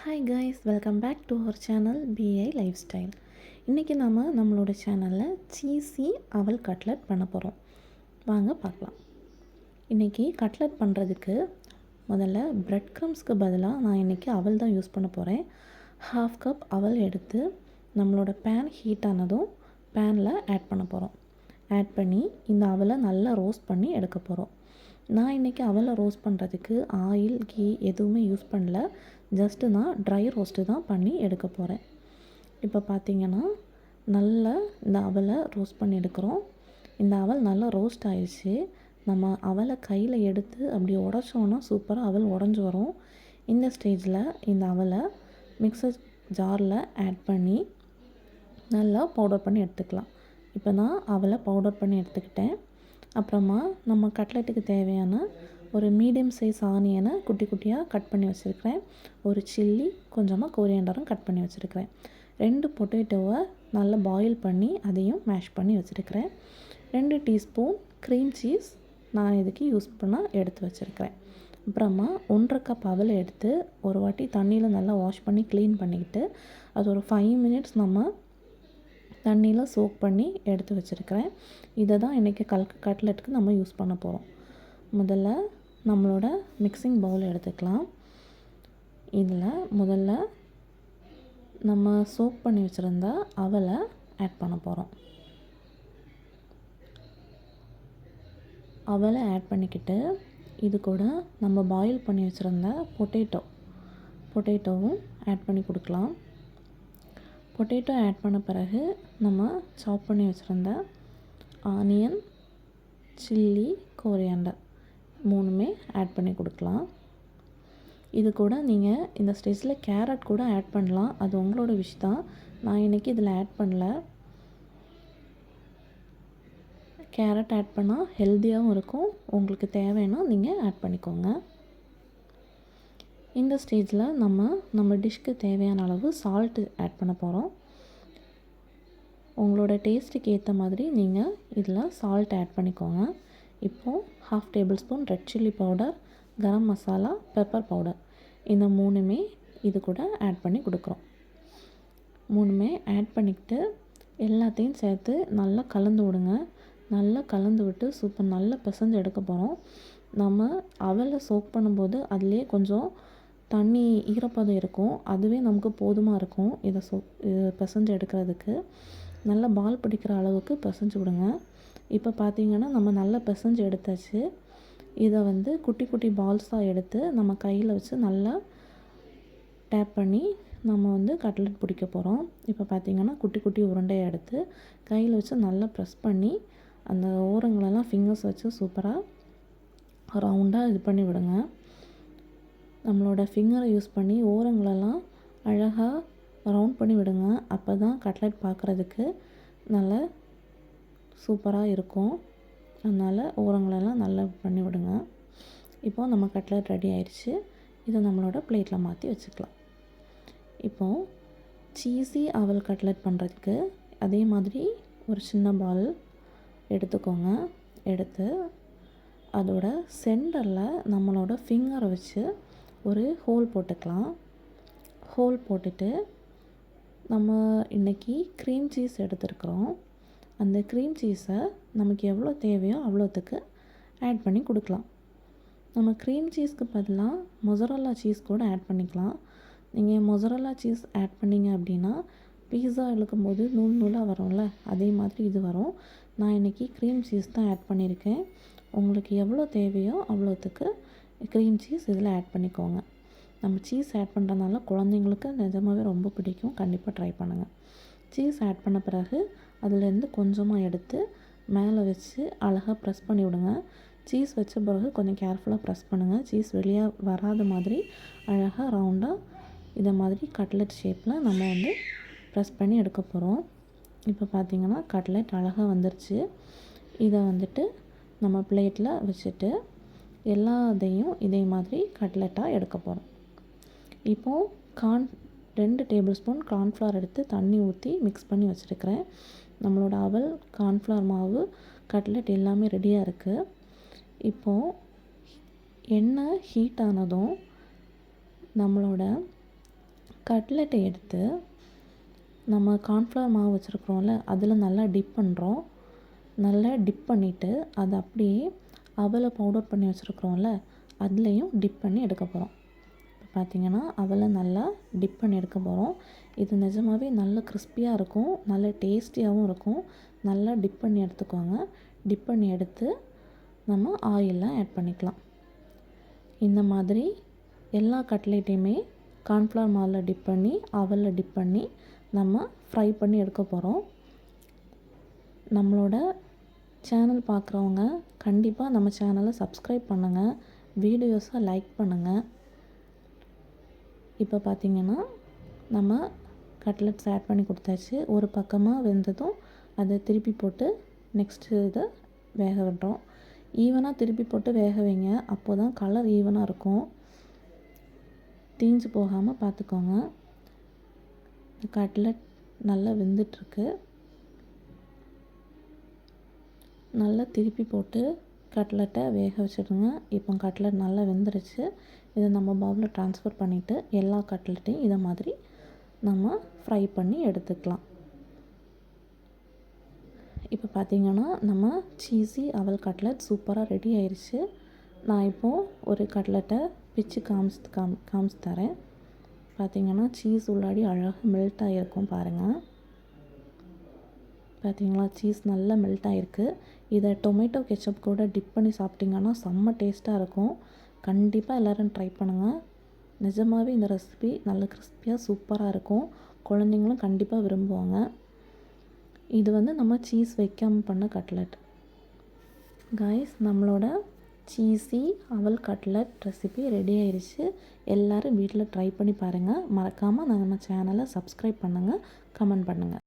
Hi guys welcome back to our channel B I lifestyle இன்றைக்கி நாம் நம்மளோட சேனலில் சீசி அவல் கட்லட் பண்ண போகிறோம் வாங்க பார்க்கலாம். இன்றைக்கி கட்லட் பண்ணுறதுக்கு முதல்ல ப்ரெட் க்ரம்ஸ்க்கு பதிலாக நான் இன்றைக்கி அவல் தான் யூஸ் பண்ண போகிறேன் ஹாஃப் கப் அவல் எடுத்து நம்மளோட பேன் ஹீட் ஆனதும் பேனில் ஆட் பண்ண போகிறோம் ஆட் பண்ணி இந்த அவலை நல்லா ரோஸ்ட் பண்ணி எடுக்க போகிறோம் நான் இன்றைக்கி அவலை ரோஸ்ட் பண்ணுறதுக்கு ஆயில் கீ எதுவுமே யூஸ் பண்ணல. ஜஸ்ட்டு நான் ட்ரை ரோஸ்ட்டு தான் பண்ணி எடுக்க போகிறேன் இப்போ பார்த்தீங்கன்னா நல்லா இந்த அவலை ரோஸ்ட் பண்ணி எடுக்கிறோம். இந்த அவல் நல்லா ரோஸ்ட் ஆயிடுச்சு. நம்ம அவலை கையில் எடுத்து அப்படி உடச்சோன்னா சூப்பராக அவல் உடஞ்சி வரும். இந்த ஸ்டேஜில் இந்த அவலை மிக்சர் ஜாரில் ஆட் பண்ணி நல்லா பவுடர் பண்ணி எடுத்துக்கலாம். இப்போ நான் அவலை பவுடர் பண்ணி எடுத்துக்கிட்டேன். அப்புறமா நம்ம கட்லெட்டுக்கு தேவையான ஒரு மீடியம் சைஸ் ஆனியனை குட்டி குட்டியாக கட் பண்ணி வச்சுருக்கிறேன். ஒரு சில்லி கொஞ்சமாக கோரியண்டரும் கட் பண்ணி வச்சுருக்கிறேன். ரெண்டு பொட்டேட்டோவை நல்லா பாயில் பண்ணி அதையும் மேஷ் பண்ணி வச்சுருக்கிறேன். ரெண்டு டீஸ்பூன் க்ரீம் சீஸ் நான் இதுக்கு யூஸ் பண்ண எடுத்து வச்சுருக்கிறேன். அப்புறமா ஒன்றரை கப் அவல் எடுத்து ஒரு வாட்டி தண்ணியில் நல்லா வாஷ் பண்ணி க்ளீன் பண்ணிக்கிட்டு அது ஒரு ஃபைவ் மினிட்ஸ் நம்ம தண்ணியில் சோக் பண்ணி எடுத்து வச்சுருக்கிறேன். இதை தான் இன்றைக்கி கல் கட்லெட்டுக்கு நம்ம யூஸ் பண்ண போகிறோம் முதல்ல நம்மளோட மிக்சிங் பவுல் எடுத்துக்கலாம். இதில் முதல்ல நம்ம சோக் பண்ணி வச்சுருந்த அவலை ஆட் பண்ண போகிறோம் அவலை ஆட் பண்ணிக்கிட்டு இது கூட நம்ம பாயில் பண்ணி வச்சுருந்த பொட்டேட்டோ பொட்டேட்டோவும் ஆட் பண்ணி கொடுக்கலாம். பொட்டேட்டோ ஆட் பண்ண பிறகு நம்ம சாப் பண்ணி வச்சுருந்த ஆனியன் சில்லி கோரியாண்டர் மூணுமே ஆட் பண்ணி கொடுக்கலாம். இது கூட நீங்கள் இந்த ஸ்டேஜில் கேரட் கூட ஆட் பண்ணலாம். அது உங்களோட விஷ் தான். நான் இன்றைக்கி இதில் ஆட் பண்ணல. கேரட் ஆட் பண்ணால் ஹெல்த்தியாகவும் இருக்கும். உங்களுக்கு தேவைன்னா நீங்கள் ஆட் பண்ணிக்கோங்க. இந்த ஸ்டேஜில் நம்ம நம்ம டிஷ்க்கு தேவையான அளவு சால்ட்டு ஆட் பண்ண போகிறோம் உங்களோட டேஸ்ட்டுக்கு ஏற்ற மாதிரி நீங்கள் இதில் சால்ட் ஆட் பண்ணிக்கோங்க. இப்போது half tablespoon red chilli powder garam masala pepper powder இந்த மூணுமே இது கூட ஆட் பண்ணி கொடுக்குறோம். மூணுமே ஆட் பண்ணிக்கிட்டு எல்லாத்தையும் சேர்த்து நல்லா கலந்து விடுங்க. நல்லா கலந்து விட்டு சூப்பர் நல்லா பிசைஞ்சு எடுக்க போகிறோம் நம்ம அவலை சோக் பண்ணும்போது அதுலேயே கொஞ்சம் தண்ணி ஈரப்பதம் இருக்கும். அதுவே நமக்கு போதுமாக இருக்கும். இதை சொ பிசைஞ்சு எடுக்கிறதுக்கு. நல்லா பால் பிடிக்கிற அளவுக்கு பிசைஞ்சு விடுங்க. இப்போ பார்த்திங்கன்னா நம்ம நல்லா பிசைஞ்சு எடுத்தாச்சு. இதை வந்து குட்டி குட்டி பால்ஸாக எடுத்து நம்ம கையில் வச்சு நல்லா டேப் பண்ணி நம்ம வந்து கட்லெட் பிடிக்க போகிறோம் இப்போ பார்த்திங்கன்னா குட்டி குட்டி உருண்டையை எடுத்து கையில் வச்சு நல்லா ப்ரெஸ் பண்ணி அந்த ஓரங்களெல்லாம் ஃபிங்கர்ஸ் வச்சு சூப்பராக ரவுண்டாக இது பண்ணி விடுங்க. நம்மளோட ஃபிங்கரை யூஸ் பண்ணி ஓரங்களெல்லாம் அழகாக ரவுண்ட் பண்ணி விடுங்க. அப்போ தான் கட்லெட் பார்க்குறதுக்கு நல்ல சூப்பராக இருக்கும். அதனால் ஓரங்களெல்லாம் நல்லா பண்ணி விடுங்க. இப்போது நம்ம கட்லெட் ரெடி ஆயிடுச்சு இதை நம்மளோட பிளேட்டில் மாற்றி வச்சுக்கலாம். இப்போது சீஸி அவல் கட்லெட் பண்ணுறதுக்கு அதே மாதிரி ஒரு சின்ன பால் எடுத்துக்கோங்க. எடுத்து அதோட சென்டரில் நம்மளோட ஃபிங்கரை வச்சு ஒரு ஹோல் போட்டுக்கலாம். ஹோல் போட்டுட்டு நம்ம இன்றைக்கி க்ரீம் சீஸ் எடுத்துருக்குறோம். அந்த க்ரீம் சீஸை நமக்கு எவ்வளோ தேவையோ அவ்வளோத்துக்கு ஆட் பண்ணி கொடுக்கலாம். நம்ம க்ரீம் சீஸ்க்கு பதிலாக மொசரல்லா சீஸ் கூட ஆட் பண்ணிக்கலாம். நீங்கள் மொசரல்லா சீஸ் ஆட் பண்ணிங்க அப்படின்னா பீஸா இழுக்கும்போது நூல் நூலாக வரும்ல அதே மாதிரி இது வரும். நான் இன்றைக்கி க்ரீம் சீஸ் தான் ஆட் பண்ணியிருக்கேன். உங்களுக்கு எவ்வளோ தேவையோ அவ்வளோத்துக்கு க்ரீம் சீஸ் இதில் ஆட் பண்ணிக்கோங்க. நம்ம சீஸ் ஆட் பண்ணுறதுனால குழந்தைங்களுக்கு நிஜமாகவே ரொம்ப பிடிக்கும். கண்டிப்பாக ட்ரை பண்ணுங்கள் சீஸ் ஆட் பண்ண பிறகு அதுலேருந்து கொஞ்சமாக எடுத்து மேலே வச்சு அழகாக ப்ரெஸ் பண்ணி விடுங்க. சீஸ் வச்ச பிறகு கொஞ்சம் கேர்ஃபுல்லாக ப்ரெஸ் பண்ணுங்கள் சீஸ் வெளியாக வராத மாதிரி அழகாக ரவுண்டாக இதை மாதிரி கட்லெட் ஷேப்பில் நம்ம வந்து ப்ரெஸ் பண்ணி எடுக்க போகிறோம் இப்போ பார்த்திங்கன்னா கட்லெட் அழகாக வந்துருச்சு. இதை வந்துட்டு நம்ம பிளேட்டில் வச்சுட்டு எல்லாத்தையும் இதே மாதிரி கட்லெட்டாக எடுக்க போகிறோம் இப்போது கார்ன் ரெண்டு டேபிள் ஸ்பூன் கார்ன்ஃப்ளவர் எடுத்து தண்ணி ஊற்றி மிக்ஸ் பண்ணி வச்சுருக்கிறேன். நம்மளோட அவல் கார்ன்ஃப்ளவர் மாவு கட்லெட் எல்லாமே ரெடியாக இருக்குது இப்போது எண்ணெய் ஹீட் ஆனதும் நம்மளோட கட்லெட்டை எடுத்து நம்ம கார்ன்ஃப்ளவர் மாவு வச்சுருக்குறோம்ல அதில் நல்லா டிப் பண்ணுறோம் நல்லா டிப் பண்ணிவிட்டு அதை அப்படியே அவலை பவுடர் பண்ணி வச்சுருக்குறோம்ல அதுலேயும் டிப் பண்ணி எடுக்க போகிறோம் இப்போ பார்த்திங்கன்னா அவலை நல்லா டிப் பண்ணி எடுக்க போகிறோம் இது நிஜமாகவே நல்ல கிறிஸ்பியாக இருக்கும் நல்ல டேஸ்டியாகவும் இருக்கும். நல்லா டிப் பண்ணி எடுத்துக்கோங்க. டிப் பண்ணி எடுத்து நம்ம ஆயிலெலாம் ஆட் பண்ணிக்கலாம். இந்த மாதிரி எல்லா கட்லேட்டையுமே கார்ன்ஃப்ளவர் மாவில் டிப் பண்ணி அவலில் டிப் பண்ணி நம்ம ஃப்ரை பண்ணி எடுக்க போகிறோம் நம்மளோட சேனல் பார்க்குறவங்க கண்டிப்பாக நம்ம சேனலை சப்ஸ்கிரைப் பண்ணுங்கள் வீடியோஸை லைக் பண்ணுங்கள் இப்போ பார்த்திங்கன்னா நம்ம கட்லெட்ஸ் ஆட் பண்ணி கொடுத்தாச்சு. ஒரு பக்கமாக வெந்ததும் அதை திருப்பி போட்டு நெக்ஸ்ட்டு இதை வேக விடுறோம். ஈவனாக திருப்பி போட்டு வேக வைங்க. அப்போ தான் கலர் ஈவனாக இருக்கும். தீஞ்சு போகாமல் பார்த்துக்கோங்க கட்லெட் நல்லா வெந்துட்டுருக்கு. நல்லா திருப்பி போட்டு கட்லெட்டை வேக வச்சுடுங்க. இப்போ கட்லெட் நல்லா வெந்துருச்சு. இதை நம்ம பவுலில் ட்ரான்ஸ்ஃபர் பண்ணிவிட்டு எல்லா கட்லெட்டையும் இதை மாதிரி நம்ம ஃப்ரை பண்ணி எடுத்துக்கலாம். இப்போ பார்த்திங்கன்னா நம்ம சீஸி அவல் கட்லெட் சூப்பராக ரெடி ஆயிடுச்சு நான் இப்போது ஒரு கட்லெட்டை பிச்சு காமிச்சு காம் காமிச்சு தரேன். பார்த்திங்கன்னா சீஸ் உள்ளாடி அழகாக மெல்ட் ஆகிருக்கும் பாருங்கள் பார்த்தீங்களா சீஸ் நல்லா மெல்ட் ஆகிருக்கு இதை டொமேட்டோ கெச்சப் கூட டிப் பண்ணி சாப்பிட்டிங்கன்னா செம்ம டேஸ்ட்டாக இருக்கும். கண்டிப்பாக எல்லோரும் ட்ரை பண்ணுங்கள் நிஜமாகவே இந்த ரெசிபி நல்ல கிறிஸ்பியாக சூப்பராக இருக்கும். குழந்தைங்களும் கண்டிப்பாக விரும்புவாங்க. இது வந்து நம்ம சீஸ் வைக்காமல் பண்ண கட்லட் காய்ஸ் நம்மளோட சீஸி அவல் கட்லட் ரெசிபி ரெடி ஆயிடுச்சு எல்லோரும் வீட்டில் ட்ரை பண்ணி பாருங்கள் மறக்காமல் நம்ம சேனலை சப்ஸ்கிரைப் பண்ணுங்கள் கமெண்ட் பண்ணுங்கள்